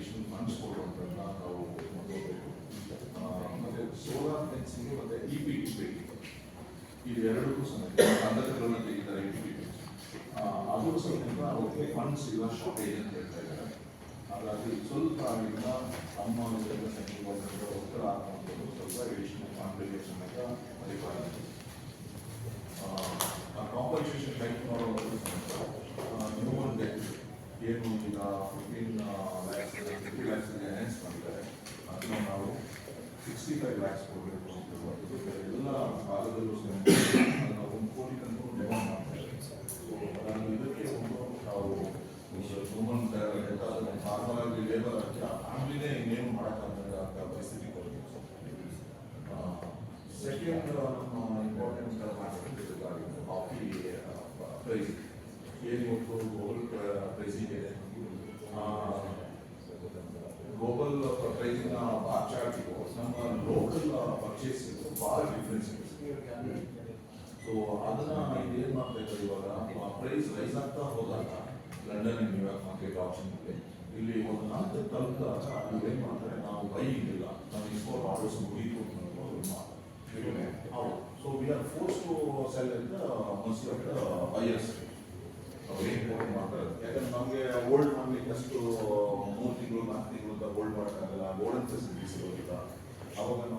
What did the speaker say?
additional funds ಕೊಡುವಂಥದ್ದನ್ನ ನಾವು ನೋಡಬೇಕು ಮತ್ತೆ ಸೋಲಾರ್ ಫೆನ್ಸಿಂಗ್ ಮತ್ತೆ ಇ ಪಿ ಟಿ ಇವೆರಡಕ್ಕೂ ಸಮೇತ ಕಂದಕಗಳನ್ನು ತೆಗಿತಾರೆ ಇ ಪಿ ಅದು ಸಮೇತ ಅವಕ್ಕೆ ಫಂಡ್ಸ್ ಇಲ್ಲ ಶಾರ್ಟೇಜ್ ಅಂತ ಹೇಳ್ತಾ ಇದ್ದಾರೆ. ಹಾಗಾಗಿ ಸ್ವಲ್ಪ ಆಗಿಂದ ನಮ್ಮ ಸಂಖ್ಯೆ ಒತ್ತಡ ಹಾಕುವಂಥದ್ದು ಸ್ವಲ್ಪ ಅಡಿಷನಲ್ ಫಂಡ್ಗೆ ಸಮೇತ ಪರಿಪಾಲ ಏನು ಈಗ fifteen lakhs fifty lakhs enhance ಮಾಡಿದ್ದಾರೆ ಅದನ್ನು ನಾವು ಸಿಕ್ಸ್ಟಿ ಫೈವ್ ಲ್ಯಾಕ್ಸ್ ಕೊಡಬೇಕು ಅಂತ ಹೇಳುವಂಥದ್ದು. ಎಲ್ಲ ಕಾಲದಲ್ಲೂ ಸಮೇತ ಅದನ್ನು ಒಂದು ಕೋಟಿ ತನಕ ಡೆವಲಪ್ ಮಾಡ್ತಾ ಇದ್ದಾರೆ ಸೊ ಅದನ್ನು ಇದಕ್ಕೆ ಒಂದು ನಾವು ಹ್ಯೂಮನ್ ನಾರ್ಮಲ್ ಆಗಿ ಲೇಬರ್ ಹಾಕಿ ಆ ಫ್ಯಾಮಿಲಿನೇ ಇನ್ನೇನು ಮಾಡೋಕ್ಕಾಗಲ್ಲ ಅಂತ ಪರಿಸ್ಥಿತಿ ಸೆಕೆಂಡ್ ಪರ್ಚೇಸ್ ಭಾಳ ಡಿಫ್ರೆನ್ಸ್ ಇದೆ ಸೊ ಅದನ್ನ ಏನು ಮಾಡ್ತಾ ಇದ್ದಾರೆ ಇವಾಗ ಪ್ರೈಸ್ ರೈಸ್ ಆಗ್ತಾ ಹೋದಾಗ London and New York market option ಇದೆ ಇಲ್ಲಿ ಒಂದು ನಾಲ್ಕು ತಲುಪಿದಾಗ ನಾವು ಏನು ಮಾಡ್ತಾರೆ ನಾವು ಬೈ ಇಲ್ಲ ನಾವು ಎಕ್ಸ್ಪೋರ್ಟ್ ಆರ್ಡರ್ಸ್ ಮುಗೀತು ಹೌದು so we are forced to sell in the must of the buyers ಅವ್ರು ಏನು ಹೋಗಿ ಮಾಡ್ತಾರೆ ಯಾಕಂದ್ರೆ ನಮಗೆ ಓಲ್ಡ್ ಮಾಡ್ಲಿಕ್ಕೆ ಅಷ್ಟು ಮೂರು ತಿಂಗಳು ನಾಲ್ಕು ತಿಂಗಳು ಅಂತ ಓಲ್ಡ್ ಮಾಡೋಕ್ಕಾಗಲ್ಲ ಗೋಲ್ಡನ್ ಫೆಸಿಲಿಟೀಸ್ ಇರೋದಿಲ್ಲ ಅವಾಗ ನಾವು